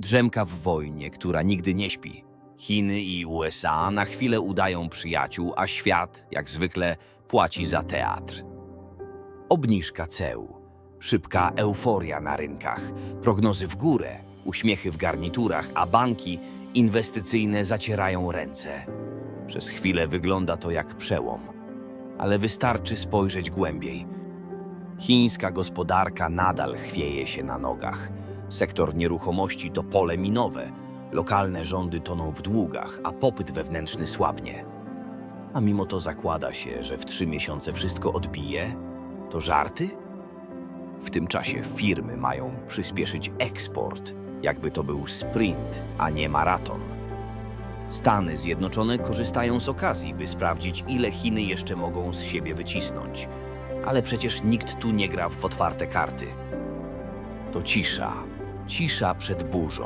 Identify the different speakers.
Speaker 1: Drzemka w wojnie, która nigdy nie śpi. Chiny i USA na chwilę udają przyjaciół, a świat, jak zwykle, płaci za teatr. Obniżka ceł, szybka euforia na rynkach, prognozy w górę, uśmiechy w garniturach, a banki inwestycyjne zacierają ręce. Przez chwilę wygląda to jak przełom, ale wystarczy spojrzeć głębiej. Chińska gospodarka nadal chwieje się na nogach. Sektor nieruchomości to pole minowe. Lokalne rządy toną w długach, a popyt wewnętrzny słabnie. A mimo to zakłada się, że w trzy miesiące wszystko odbije. To żarty? W tym czasie firmy mają przyspieszyć eksport, jakby to był sprint, a nie maraton. Stany Zjednoczone korzystają z okazji, by sprawdzić, ile Chiny jeszcze mogą z siebie wycisnąć. Ale przecież nikt tu nie gra w otwarte karty. To cisza, cisza przed burzą.